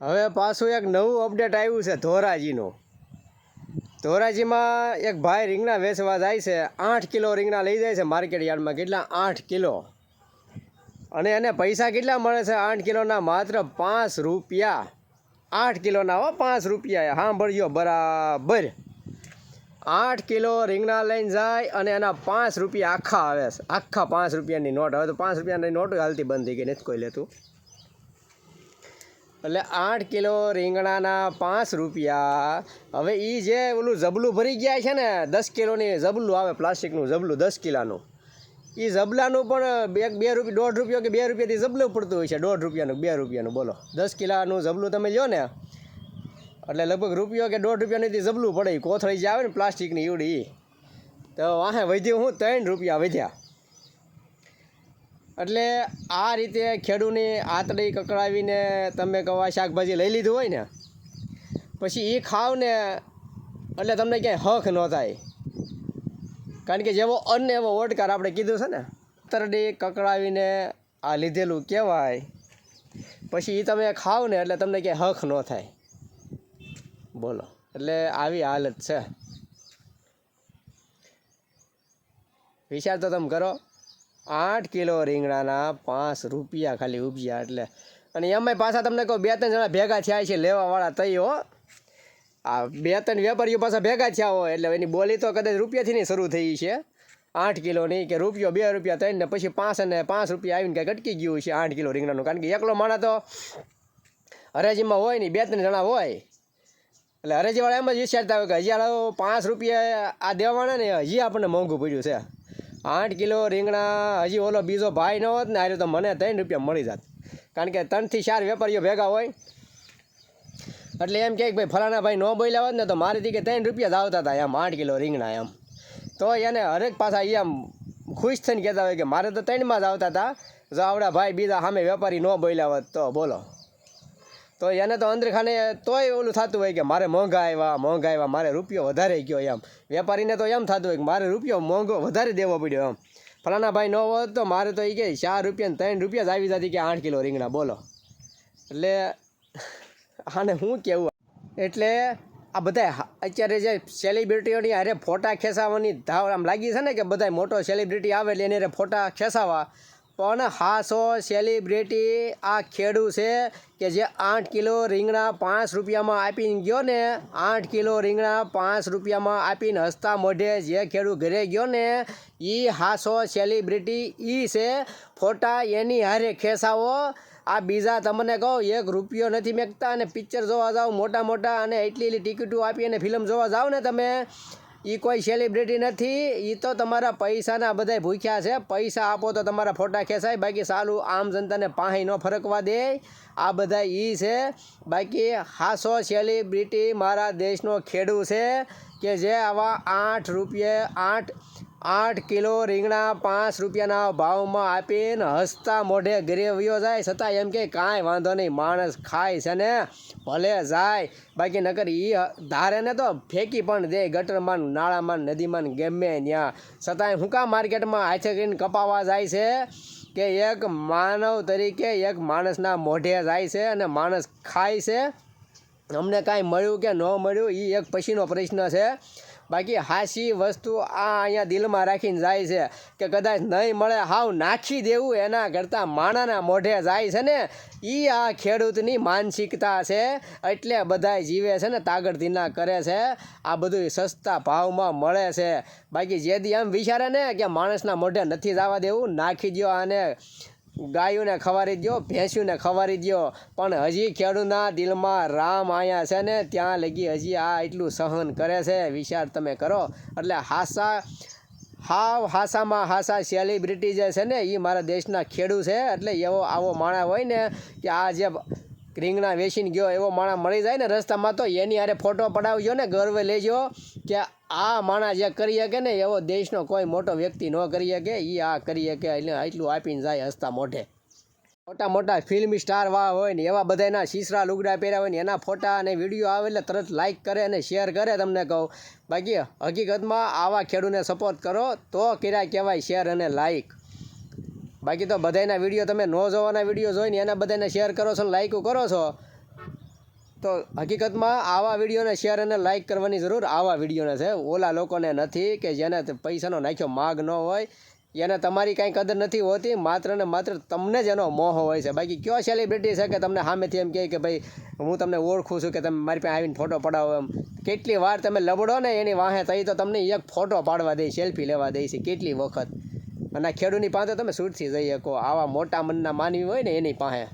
હવે પાછું એક નવું અપડેટ આવ્યું છે ધોરાજીનું. ધોરાજીમાં એક ભાઈ રીંગણા વેચવા જાય છે. આઠ કિલો રીંગણા લઈ જાય છે માર્કેટ યાર્ડમાં. કેટલા? આઠ કિલો. અને એને પૈસા કેટલા મળે છે? આઠ કિલોના માત્ર પાંચ રૂપિયા. આઠ કિલોના હો, પાંચ રૂપિયા. સાંભળજો બરાબર. આઠ કિલો રીંગણા લઈને જાય અને એના પાંચ રૂપિયા આખા આવે છે. આખા પાંચ રૂપિયાની નોટ. હવે તો પાંચ રૂપિયાની નોટ હાલતી બંધ થઈ ગઈ. નથી કોઈ લેતું. એટલે આઠ કિલો રીંગણાના પાંચ રૂપિયા. હવે એ જે ઓલું જબલું ભરી ગયા છે ને, દસ કિલોની જબલું આવે, પ્લાસ્ટિકનું જબલું દસ કિલાનું. એ જબલાનું પણ બે બે રૂપિયા દોઢ રૂપિયો કે બે રૂપિયાથી જબલું પડતું હોય છે, દોઢ રૂપિયાનું, બે રૂપિયાનું, બોલો. દસ કિલાનું જબલું તમે લ્યો ને, એટલે લગભગ રૂપિયો કે દોઢ રૂપિયાની જબલું પડે કોથળી જે આવે ને પ્લાસ્ટિકની, ઈવડી તો વાહે વધ્યું હું ત્રણ રૂપિયા વધ્યા. એટલે આ રીતે ખેડૂની આતડી કકડાવીને તમે કવા શાકભાજી લઈ લીધું હોય ને, પછી એ ખાવ ને એટલે તમને ક્યાંય હક ન થાય. કારણ કે જેવો અન્ન એવો ઓટકાર આપણે કીધું છે ને, આતરડી કકડાવીને આ લીધેલું કહેવાય. પછી એ તમે ખાવ ને એટલે તમને ક્યાંય હક ન થાય. બોલો, એટલે આવી હાલત છે. વિચાર તો તમે કરો. આઠ કિલો રીંગણાના પાંચ રૂપિયા ખાલી ઉપજ્યા એટલે. અને એમાંય પાછા તમને કહો, બે ત્રણ જણા ભેગા થયા છે, લેવાવાળા તઈ હો. આ બે ત્રણ વેપારીઓ પાછા ભેગા થયા હોય એટલે એની બોલી તો કદાચ રૂપિયાથી નહીં શરૂ થઈ છે. આઠ કિલોની કે રૂપિયો, બે રૂપિયા, ત્રણ ને પછી પાંચ અને પાંચ રૂપિયા આવીને કંઈક અટકી ગયું છે આઠ કિલો રીંગણાનું. કારણ કે એકલો માણા તો હરાજીમાં હોય નહીં, બે ત્રણ જણા હોય. એટલે હરાજીવાળા એમ જ વિચારતા હોય કે હજી પાંચ રૂપિયા આ દેવાના ને હજી આપણને મોંઘું પડ્યું છે. આઠ કિલો રીંગણા, હજી ઓલો બીજો ભાઈ ન હોત ને આર્યો તો મને ત્રણ રૂપિયા મળી જાત. કારણ કે ત્રણથી ચાર વેપારીઓ ભેગા હોય. એટલે એમ કહે કે ભાઈ, ફલાણા ભાઈ ન બોલ્યા હોત ને, તો મારીથી કે ત્રણ રૂપિયા જ આવતા હતા, એમ આઠ કિલો રીંગણા એમ. તો એને હરેક પાછા એ આમ ખુશ થઈને કહેતા હોય કે મારે તો ત્રણમાં જ આવતા હતા. જો આવડા ભાઈ બીજા સામે વેપારી ન બોલ્યા હોત તો બોલો. તો એને તો અંદરખાને તોય ઓલું થતું હોય કે મારે મોંઘા આવ્યા મોંઘા આવ્યા મારે રૂપિયો વધારે ગયો એમ. વેપારીને તો એમ થતું હોય કે મારે રૂપિયો મોંઘો વધારે દેવો પડ્યો એમ. ફલાણા ભાઈ ન હોત તો મારે તો એ કે ચાર રૂપિયા ત્રણ રૂપિયા જ આવી જતી કે આઠ કિલો રીંગણા, બોલો. એટલે આને શું કહેવું એટલે આ બધા અત્યારે જે સેલિબ્રિટીઓની અરે ફોટા ખેંચાવવાની ધાવ આમ લાગી છે ને કે બધા મોટો સેલિબ્રિટી આવે એટલે એને ફોટા ખેંચાવા. પણ હાસો સેલિબ્રિટી આ ખેડૂ છે કે જે આઠ કિલો રીંગણા પાંચ રૂપિયામાં આપીને ગયો ને, આઠ કિલો રીંગણા પાંચ રૂપિયામાં આપીને હસતા મોઢે જે ખેડૂ ઘરે ગયો ને એ હાસો સેલિબ્રિટી એ છે. ફોટા એની હારે ખેસાવો આ બીજા તમને કહો, એક રૂપિયો નથી મેકતા અને પિક્ચર જોવા જાઓ મોટા મોટા અને એટલી એટલી ટિકિટો આપી અને ફિલ્મ જોવા જાઓ ને તમે. એ કોઈ સેલિબ્રિટી નથી. એ તો તમારા પૈસાના બધાય ભૂખ્યા છે. પૈસા આપો તો તમારા ફોટા ખેંચાય. બાકી સારું આમ જનતાને પાહી ન ફરકવા દે. આ બધા એ છે. બાકી હાસો સેલિબ્રિટી મારા દેશનો ખેડૂ છે કે જે આવા આઠ રૂપિયે આઠ આઠ કિલો રીંગણા પાંચ રૂપિયાના ભાવમાં આપીને હસતા મોઢે ઘરે વયો જાય, છતાં એમ કે કાંઈ વાંધો નહીં, માણસ ખાય છે ને, ભલે જાય. બાકી નકર એ ધારે ને તો ફેંકી પણ દે, ગટરમાં, નાળામાં, નદીમાં, ગમે ત્યાં છતાંય હું કાં માર્કેટમાં હાથે કરીને કપાવા જાય છે કે એક માનવ તરીકે એક માણસના મોઢે જાય છે અને માણસ ખાય છે? અમને કાંઈ મળ્યું કે ન મળ્યું એ એક પછીનો પ્રશ્ન છે. બાકી હાસી વસ્તુ આ અહીંયા દિલમાં રાખીને જાય છે કે કદાચ નહીં મળે, હાવ નાખી દેવું એના કરતાં માણાના મોઢે જાય છે ને. એ આ ખેડૂતની માનસિકતા છે, એટલે બધાય જીવે છે ને, તાગડધીના કરે છે. આ બધું સસ્તા ભાવમાં મળે છે. બાકી જે દી એમ વિચારે ને કે માણસના મોઢે નથી જવા દેવું, નાખી દો આને. ગાયોને ખવારી દો ભેંસીઓને ખવારી દો પણ હજી ખેડૂતના દિલમાં રામ આયા છે ને, ત્યાં લગી હજી આ એટલું સહન કરે છે. વિચાર તમે કરો. એટલે હાસા, હાવ હાસામાં હાસા સેલિબ્રિટી જે છે ને એ મારા દેશના ખેડૂ છે. એટલે એવો આવો માણા હોય ને, કે આ જે રીંગણા વેચીને ગયો, એવો માણા મળી જાય ને રસ્તામાં તો એની હારે ફોટો પડાવજો ને, ગર્વ લેજો કે આ માણા જે કરી શકે ને, એવો દેશનો કોઈ મોટો વ્યક્તિ ન કરી શકે એ આ કરી શકે, એટલે આટલું આપીને જાય હસતા મોઢે. મોટા મોટા ફિલ્મ સ્ટાર વાળા હોય ને, એવા બધાના શીસરા લુગડા પહેર્યા હોય ને, એના ફોટા અને વીડિયો આવે એટલે તરત લાઇક કરે અને શેર કરે તમને કહું. બાકી હકીકતમાં આવા ખેડૂને સપોર્ટ કરો, તો કર્યા કહેવાય શેર અને લાઇક બાકી તો બધાના વીડિયો તમે ન જોવાના વીડિયો જોઈને એના બધાને શેર કરો છો લાઇકો કરો છો, તો હકીકતમાં આવા વિડીયોને શેર અને લાઇક કરવાની જરૂર આવા વિડીયોને છે. ઓલા લોકોને નથી કે જેને પૈસાનો નાખ્યો માગ ન હોય, એને તમારી કાંઈ કદર નથી હોતી, માત્ર ને માત્ર તમને જ એનો મોહ હોય છે. બાકી કયો સેલિબ્રિટી છે કે તમને સામેથી એમ કહે કે ભાઈ, હું તમને ઓળખું છું કે તમે મારી પાસે આવીને ફોટો પડાવો એમ. કેટલી વાર તમે લબડો ને એની વાહે થઈ તો તમને એક ફોટો પાડવા દે સેલ્ફી લેવા દે કેટલી વખત. અને ખેડૂની પાસે તમે છૂટથી જઈ શકો આવા મોટા મનના માનવી હોય ને એની પાસે.